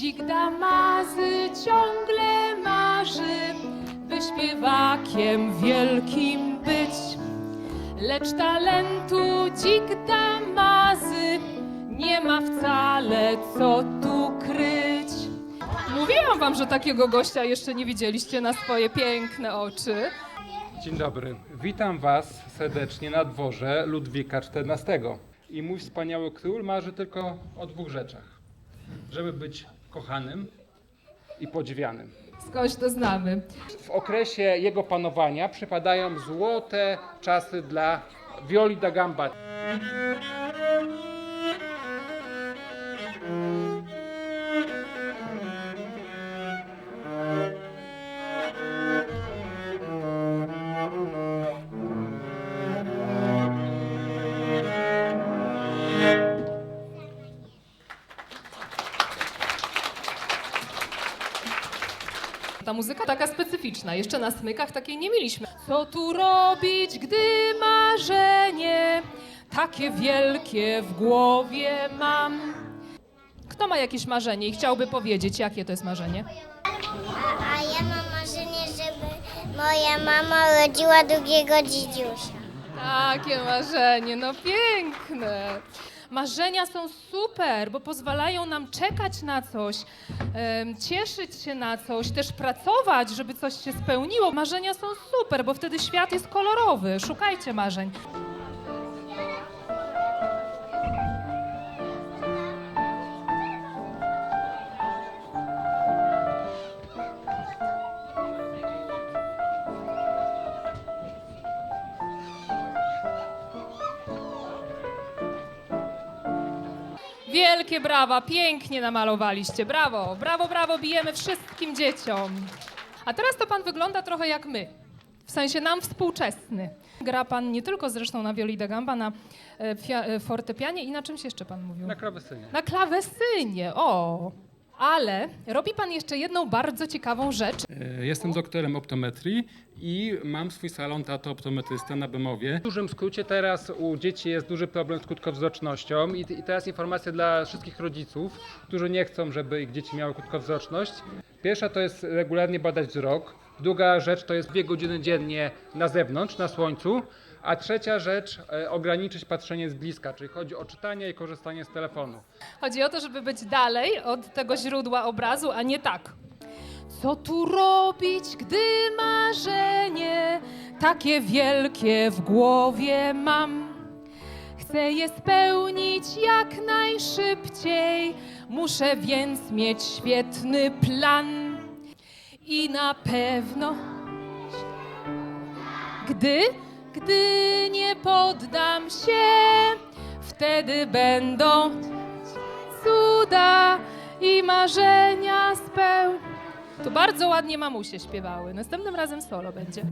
Dzik Damazy ciągle marzy, by śpiewakiem wielkim być. Lecz talentu dzik Damazy nie ma wcale co tu kryć. Mówiłam wam, że takiego gościa jeszcze nie widzieliście na swoje piękne oczy. Dzień dobry. Witam Was serdecznie na dworze Ludwika XIV. I mój wspaniały król marzy tylko o dwóch rzeczach. Żeby być kochanym i podziwianym. Skądś to znamy. W okresie jego panowania przypadają złote czasy dla Violi da Gamba. Ta muzyka taka specyficzna. Jeszcze na smykach takiej nie mieliśmy. Co tu robić, gdy marzenie takie wielkie w głowie mam? Kto ma jakieś marzenie i chciałby powiedzieć, jakie to jest marzenie? A ja mam marzenie, żeby moja mama urodziła drugiego dzidziusia. Takie marzenie, no piękne. Marzenia są super, bo pozwalają nam czekać na coś, cieszyć się na coś, też pracować, żeby coś się spełniło. Marzenia są super, bo wtedy świat jest kolorowy. Szukajcie marzeń. Wielkie brawa, pięknie namalowaliście. Brawo, brawo, brawo, bijemy wszystkim dzieciom. A teraz to pan wygląda trochę jak my. W sensie nam współczesny. Gra pan nie tylko zresztą na violi da gamba, na e, fia- e, fortepianie i na czymś jeszcze pan mówił? Na klawesynie. Na klawesynie, o! Ale robi pan jeszcze jedną bardzo ciekawą rzecz. E, Jestem doktorem optometrii i mam swój salon tato optometrysta na Bemowie. W dużym skrócie teraz u dzieci jest duży problem z krótkowzrocznością i, i teraz informacja dla wszystkich rodziców, którzy nie chcą, żeby ich dzieci miały krótkowzroczność. Pierwsza to jest regularnie badać wzrok. Druga rzecz to jest dwie godziny dziennie na zewnątrz, na słońcu. A trzecia rzecz, e, ograniczyć patrzenie z bliska, czyli chodzi o czytanie i korzystanie z telefonu. Chodzi o to, żeby być dalej od tego źródła obrazu, a nie tak. Co tu robić, gdy marzenie takie wielkie w głowie mam? Chcę je spełnić jak najszybciej, muszę więc mieć świetny plan. I na pewno, gdy, gdy nie poddam się, wtedy będą cuda i marzenia speł. Tu bardzo ładnie mamusie śpiewały. Następnym razem solo będzie.